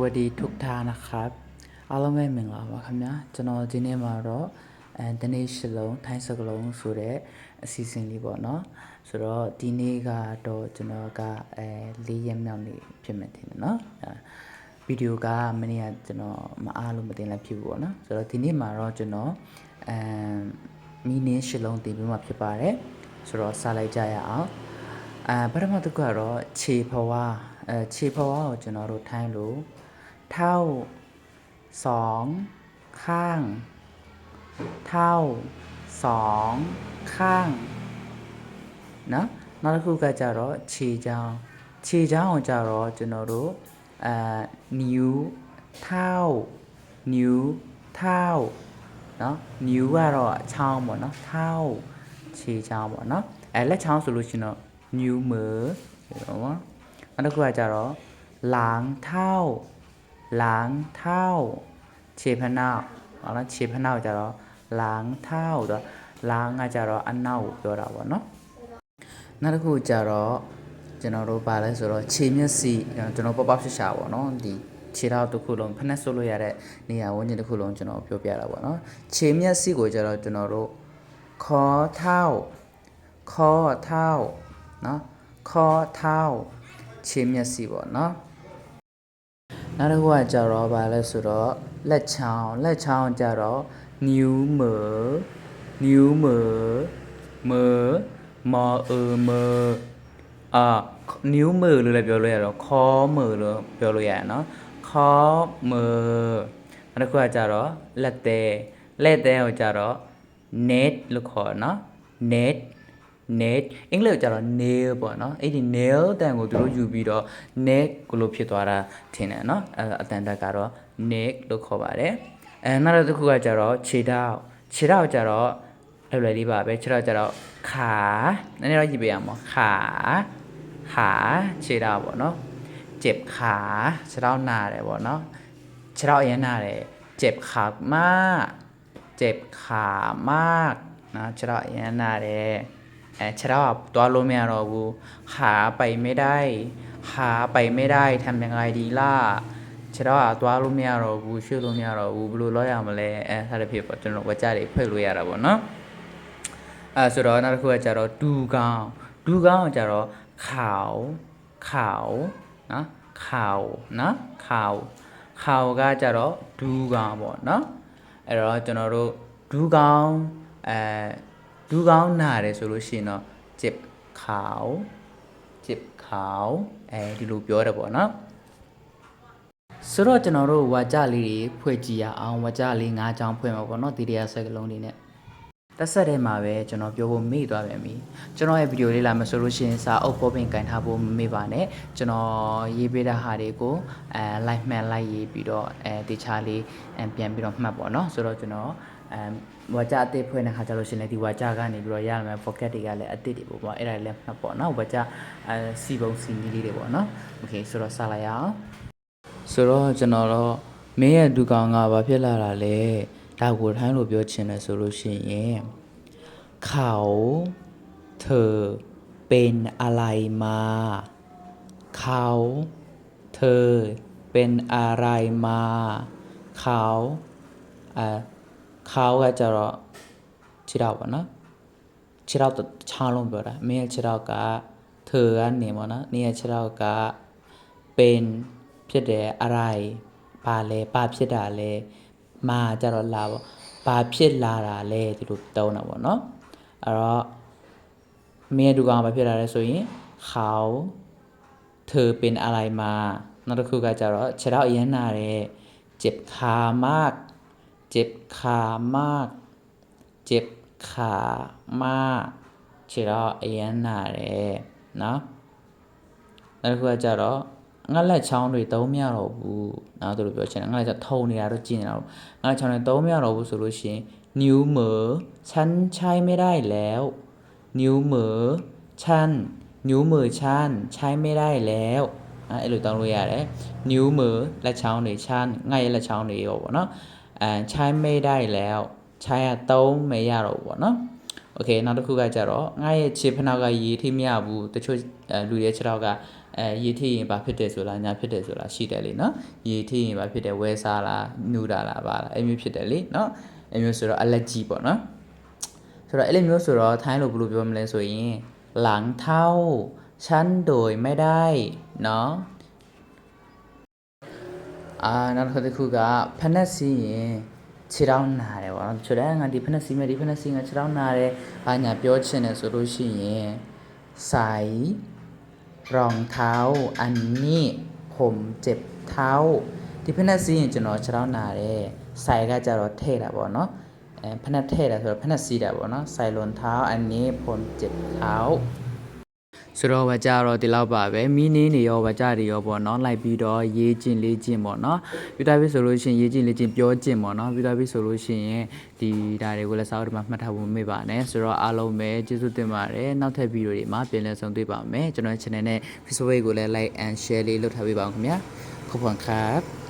วัสดีทุกท่านนะครับအားလုံးပဲမင်္ဂလာပါခင်ဗျာကျွန်တော်ဒီနေ့မှာတော့အဲတနေ့ရှစ်လုံးထိုင်းစကလုံးဆိုတဲ့အစီအစဉ်လေးပေါ့နော်ဆိုတော့ဒီနေ့ကတော့ကျွန်တော်ကအဲ၄ရက်မြောက်နေ့ဖြစ်မယ်ထင်တယ်နော်အဲဗီဒီယိုကမနေ့ကကျွန်တော်မအားလို့မတင်လိုက်ဖြစ်ဘူးပေါ့နော်ဆိုတော့ဒီနေ့မှာတော့ကျွန်တော်အဲမီနင်းရှစ်လုံးတင်ပြီးမှဖြစ်ပါတယ်ဆိုတော့စလိုက်ကြရအောင် အဲပထမတစ်ခုကတော့ခြေဖွားအဲခြေဖွားကိုကျွန်တော်တို့ထိုင်းလို့ เท่าสองข้าง เท่าสองข้างนะนั่นคือการจารอชีจ้าชีเจ้าจารอจะนรู้นิ้วเท่า นิ้วเท่าเนาะนิ้วว่าราชาวหมดเนาะเท่าชีจ้าหมดเนาะไอ้และชาวสุรุชินะนิ้วมือเห็นไหมนั่นคือการจารอหลังเท่า ล้างเท่าခြေဖနှောက်ဟုတ်လားခြေဖနှောက်ကြတော့ล้างเท่าဆိုတော့ล้างကကြတော့အနောက်ကိုပြောတာပေါ့နော်နောက်တစ်ခုကြတော့ကျွန်တော်တို့ပါလဲဆိုတော့ခြေမျက်စိကျွန်တော်ပပဖြစ်ရှာပေါ့နော်ဒီခြေထောက်တစ်ခုလုံးဖက်နဲ့ဆုပ်လို့ရတဲ့နေရာဝန်းကျင်တစ်ခုလုံးကျွန်တော်ပြောပြတာပေါ့နော်ခြေမျက်စိကိုကြတော့ကျွန်တော်တို့ခေါ်เท่าခေါ်เท่าနော်ခေါ်เท่าခြေမျက်စိပေါ့နော် နောက်တစ်ခုကကြတော့ဗာလဲဆိုတော့လက်ချောင်းလက်ချောင်းကြတော့ new มือ new มือมือมอเออมือအာ new มือလို့လည်းပြောလို့ရတော့ခေါ်มือလို့ပြောလို့ရတယ်နော်ခေါ်มือနောက်တစ်ခုကကြတော့လက်သေးလက်သေးကိုကြတော့ net လို့ခေါ်နော် net net အင်္ဂလိပ်ကိုကျတော့ nail ပေါ့နော်အဲ့ဒီ nail တန်ကိုသူတို့ယူပြီးတော့ neck ကိုလို့ဖြစ်သွားတာထင်တယ်နော်အဲအတန်တက်ကတော့ neck လို့ခေါ်ပါတယ်အဲနောက်တစ်ခုကကျတော့ခြေထောက်ခြေထောက်ကျတော့လွယ်လွယ်လေးပါပဲခြေထောက်ကျတော့ขาနည်းနည်းတော့ကြည့်ပေးရမှာขาขาခြေထောက်ပေါ့နော်เจ็บขาခြေထောက်နာတယ်ပေါ့နော်ခြေထောက်အရင်နာတယ်เจ็บขามากเจ็บขามากนะခြေထောက်အရင်နာတယ် အဲခြေထောက်ကသွားလို့မရတော့ဘူးขาไปไม่ได้ขาไปไม่ได้ทำยังไงดีล่ะခြေထောက်ကသွားလို့မရတော့ဘူးရွှေ့လို့မရတော့ဘူးဘယ်လိုလုပ်ရမလဲအဲဒါတစ်ဖြစ်ပေါ့ကျွန်တော်ဝကြတွေဖိတ်လို့ရတာပေါ့နော်အဲဆိုတော့နောက်တစ်ခုကကြတော့ဒူကောင်းဒူကောင်းကကြတော့ခေါခေါနော်ခေါနော်ခေါခေါကကြတော့ဒူကောင်းပေါ့နော်အဲ့တော့ကျွန်တော်တို့ဒူကောင်းအဲ ဒူးကောင်းနာတယ်ဆိုလို့ရှိရင်တော့ဂျစ်ခါဝဂျစ်ခါဝအဲဒီလိုပြောတယ်ပေါ့နော်ဆိုတော့ကျွန်တော်တို့ဝါကြလေးတွေဖွဲ့ကြည့်ရအောင်ဝါကြလေး၅ချောင်းဖွဲ့မှာပေါ့နော်ဒီတရားစက်ကလုံးလေးနဲ့တက်ဆက်ထဲမှာပဲကျွန်တော်ပြောဖို့မေ့သွားပြန်ပြီကျွန်တော်ရဲ့ဗီဒီယိုလေးလာမဆိုလို့ရှိရင်စာအုပ်ပေါ်ပင်ကင်ထားဖို့မမေ့ပါနဲ့ကျွန်တော်ရေးပေးတဲ့ဟာတွေကိုအဲ live မှန်လိုက်ရေးပြီးတော့အဲတခြားလေးအဲပြန်ပြီးတော့မှတ်ပေါ့နော်ဆိုတော့ကျွန်တော်အဲ ဝါကြအသစ်ဖွင့်တဲ့ခါကျလို့ရှိရင်လည်းဒီဝါကြကနေပြီးတော့ရမယ် pocket တွေကလည်းအသစ်တွေပေါ့ပေါ့အဲ့ဒါလည်းမှတ်ပေါ့နော်ဝါကြအဲစီပုံစီနီးလေးတွေပေါ့နော် okay ဆိုတော့စလိုက်ရအောင်ဆိုတော့ကျွန်တော်တော့မင်းရဲ့ဒူကောင်ကဘာဖြစ်လာတာလဲဒါကိုထိုင်းလို့ပြောချင်တယ်ဆိုလို့ရှိရင်เขาเธอเป็นอะไรมาเขาเธอเป็นอะไรมาเขาအဲเ ขาကကြတော့ခြေထောက်ပေါ့နော်ခြေထောက်တစ်ချောင်းလုံးပြောတာမင်းရဲ့ခြေထောက်ကเธอကနေပေါ့နော်နင်းရဲ့ခြေထောက်ကเป็นဖြစ်တယ်อะไรဘာလဲဘာဖြစ်တာလဲမာကြတော့လာပေါ့ဘာဖြစ်လာတာလဲဒီလိုတုံးတာပေါ့နော်အဲ့တော့မင်းရဲ့ဒူကောင်ဘာဖြစ်လာလဲဆိုရင်เขาเธอเป็นอะไรมาနောက်တစ်ခုကကြတော့ခြေထောက်အရင်နာတယ်เจ็บขามาก เจ็บขามาก เจ็บขามากခြေတော့အရင်နာတယ်နော်နောက်တစ်ခုကကြတော့ငါလက်ချောင်းတွေသုံးမရတော့ဘူးနော်သူတို့ပြောချင်တယ်ငါလက်ချောင်းထုံနေတာတော့ကျင်နေတာတော့ငါလက်ချောင်းတွေသုံးမရတော့ဘူးဆိုလို့ရှိရင် นิ้วมือฉันใช้ไม่ได้แล้ว นิ้วมือฉันนิ้วมือฉันใช้ไม่ได้แล้วအဲ့လိုတောင်းလို့ရတယ်นิ้วมือလက်ချောင်းတွေฉันငါရဲ့လက်ချောင်းတွေရောပေါ့နော် အဲใช้ไม่ได้แล้วใช้ရသုံးမရတော့ဘူးပေါ့နော်โอเคနောက်တစ်ခုကကြတော့ငါရဲ့ခြေဖနောက်ကရေထိမရဘူးတချို့အဲလူရဲ့ခြေထောက်က အဲရေထိရင်ဘာဖြစ်တယ်ဆိုလားညာဖြစ်တယ်ဆိုလားရှိတယ်လေနော်ရေထိရင်ဘာဖြစ်တယ်ဝဲစားလားနူတာလားပါလားအဲ့မျိုးဖြစ်တယ်လေနော်အဲ့မျိုးဆိုတော့ allergy ပေါ့နော်ဆိုတော့အဲ့လိုမျိုးဆိုတော့ထိုင်းလိုဘယ်လိုပြောမလဲဆိုရင်หลังเท่าชั้นโดยไม่ได้เนาะ အာနောက်တစ်ခုကဖက်နက်စီးရင်ခြေထောက်နာတယ်ပေါ့နော်တချို့လည်းငါဒီဖက်နက်စီးမယ်ဒီဖက်နက်စီးငါခြေထောက်နာတယ်ဘာညာပြောချင်တယ်ဆိုလို့ရှိရင်ใส่รองเท้าอันนี้ผมเจ็บเท้าဒီဖက်နက်စီးရင်ကျွန်တော်ခြေထောက်နာတယ်ใส่ကကြတော့ထည့်တာပေါ့နော်အဲဖက်နက်ထည့်တာဆိုတော့ဖက်နက်စီးတာပေါ့နော်ใส่รองเท้าอันนี้ผมเจ็บเท้า ဆိုတော့ဝကြတော့ဒီလောက်ပါပဲမီးနေနေရောဝကြတွေရောပေါ့နော်လိုက်ပြီးတော့ရေးကျင်လေးကျင်ပေါ့နော်ပြတာပြီဆိုလို့ရှိရင်ရေးကျင်လေးကျင်ပြောကျင်ပေါ့နော်ပြတာပြီဆိုလို့ရှိရင်ဒီဒါတွေကိုလည်းစာအုပ်တွေမှာမှတ်ထားဖို့မေ့ပါနဲ့ဆိုတော့အားလုံးပဲကျေးဇူးတင်ပါတယ်နောက်ထပ်ဗီဒီယိုတွေမှာပြန်လည်ဆုံတွေ့ပါမယ်ကျွန်တော် channel နဲ့ Facebook ကိုလည်း like and share လေးလုပ်ထားပေးပါအောင်ခင်ဗျာခုပွန်ခပ်